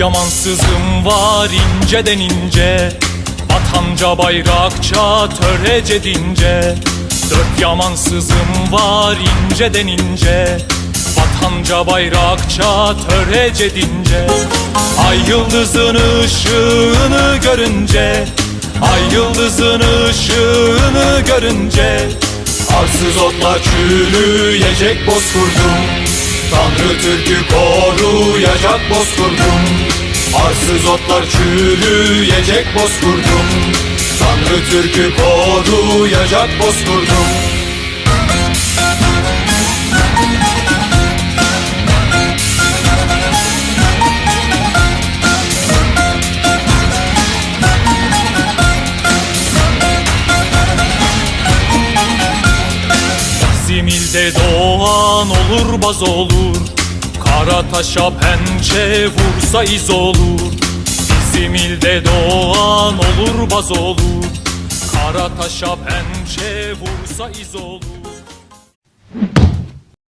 Adıyamansızım var inceden ince. Vatanca bayrakça törece dince. Dört yamansızım var inceden ince. Vatanca bayrakça törece dince. Ay yıldızın ışığını görünce Ay yıldızın ışığını görünce Arsız otlar çürüyecek bozkurdum. Tanrı Türk'ü koruyacak bozkurdum. Arsız otlar çürüyecek bozkurdum. Tanrı Türk'ü koruyacak bozkurdum. Bizim ilde doğan olur baz olur Kara taşa pençe vursa iz olur. Bizim ilde doğan olur baz olur. Kara taşa pençe vursa iz olur